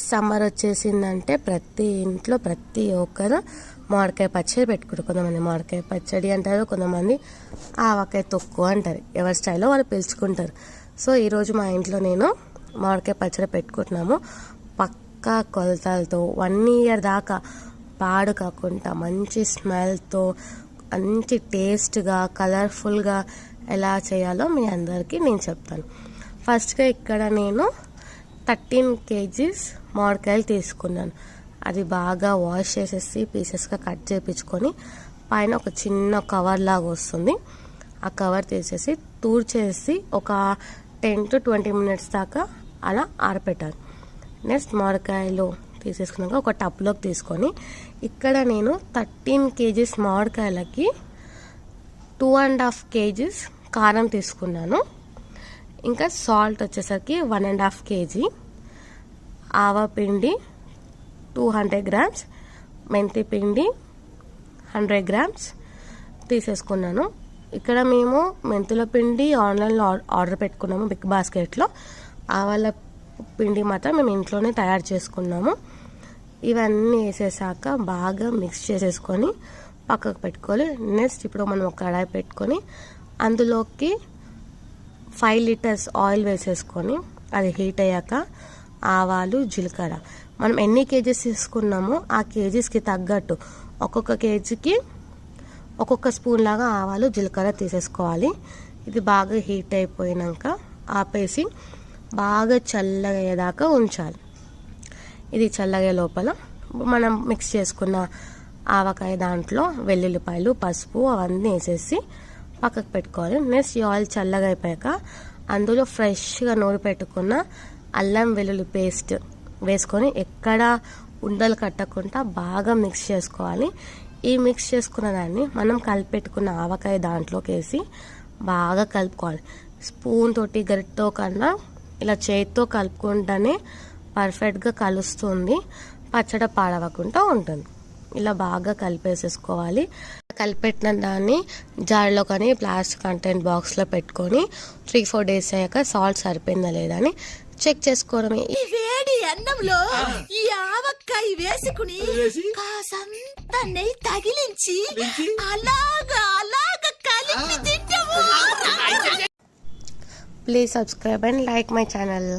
Summer వచ్చేసిందంటే ప్రతి ఇంట్లో ప్రతి ఒక్కరు మామిడికాయ పచ్చడి పెట్టుకుంటారు. కొంతమంది మామిడికాయ పచ్చడి అంటారు కొంతమంది ఆవకాయ తొక్కు అంటారు. ఎవరి స్టైల్లో వాళ్ళు పిలుచుకుంటారు. సో ఈరోజు మా ఇంట్లో నేను మామిడికాయ పచ్చడి పెట్టుకుంటున్నాము. పక్కా కొలతలతో వన్ ఇయర్ దాకా పాడు కాకుండా మంచి స్మెల్తో మంచి టేస్ట్గా కలర్ఫుల్గా ఎలా చేయాలో మీ అందరికీ నేను చెప్తాను. ఫస్ట్గా ఇక్కడ నేను థర్టీన్ కేజీస్ మామిడికాయలు తీసుకున్నాను. అది బాగా వాష్ చేసేసి పీసెస్గా కట్ చేయించుకొని పైన ఒక చిన్న కవర్ లాగా వస్తుంది. ఆ కవర్ తీసేసి తూర్చేసి ఒక టెన్ టు ట్వంటీ మినిట్స్ దాకా అలా ఆరపెట్టాలి. నెక్స్ట్ మామిడికాయలు తీసేసుకున్నాక ఒక టప్లోకి తీసుకొని ఇక్కడ నేను థర్టీన్ కేజీస్ మామిడికాయలకి టూ అండ్ హాఫ్ కేజీస్ కారం తీసుకున్నాను. ఇంకా సాల్ట్ వచ్చేసరికి వన్ అండ్ హాఫ్ కేజీ. ఆవపిండి టూ హండ్రెడ్ గ్రామ్స్ మెంతి పిండి హండ్రెడ్ గ్రామ్స్ తీసేసుకున్నాను. ఇక్కడ మేము మెంతుల పిండి ఆన్లైన్లో ఆర్డర్ పెట్టుకున్నాము బిగ్ బాస్కెట్లో. ఆవాల పిండి మాత్రం మేము ఇంట్లోనే తయారు చేసుకున్నాము. ఇవన్నీ వేసేసాక బాగా మిక్స్ చేసేసుకొని పక్కకు పెట్టుకోవాలి. నెక్స్ట్ ఇప్పుడు మనం ఒక కడాయి పెట్టుకొని అందులోకి ఫైవ్ లీటర్స్ ఆయిల్ వేసేసుకొని అది హీట్ అయ్యాక ఆవాలు జీలకర్ర. మనం ఎన్ని కేజీస్ తీసుకున్నామో ఆ కేజీస్కి తగ్గట్టు ఒక్కొక్క కేజీకి ఒక్కొక్క స్పూన్ లాగా ఆవాలు జీలకర్ర తీసేసుకోవాలి. ఇది బాగా హీట్ అయిపోయినాక ఆపేసి బాగా చల్లగయ్యేదాకా ఉంచాలి. ఇది చల్లగే లోపల మనం మిక్స్ చేసుకున్న ఆవకాయ దాంట్లో వెల్లుల్లిపాయలు పసుపు అవన్నీ వేసేసి పక్కకు పెట్టుకోవాలి. నెక్స్ట్ ఈ ఆయిల్ చల్లగా అయిపోయాక అందులో ఫ్రెష్గా నూరి పెట్టుకున్న అల్లం వెల్లుల్లి పేస్ట్ వేసుకొని ఎక్కడ ఉండలు కట్టకుండా బాగా మిక్స్ చేసుకోవాలి. ఈ మిక్స్ చేసుకున్న దాన్ని మనం కలిపెట్టుకున్న ఆవకాయ దాంట్లోకి వేసి బాగా కలుపుకోవాలి. స్పూన్ తోటి గరిటతో కన్నా ఇలా చేతితో కలుపుకుంటేనే పర్ఫెక్ట్గా కలుస్తుంది. పచ్చడి పాడవకుండా ఉంటుంది. ఇలా బాగా కలిపేసేసుకోవాలి. కలిపెట్టిన దాన్ని జార్లో కానీ ప్లాస్టిక్ కంటెంట్ బాక్స్లో పెట్టుకొని త్రీ ఫోర్ డేస్ అయ్యాక సాల్ట్ సరిపోయిందా లేదా అని చెక్ చేసుకోవడమే. ఈ వేడి అన్నంలో ఈ ఆవకాయ వేసుకుని కాసంత నెయ్యి తగిలించి అలాగా అలాగా కలిపి తింటాము please subscribe and like my channel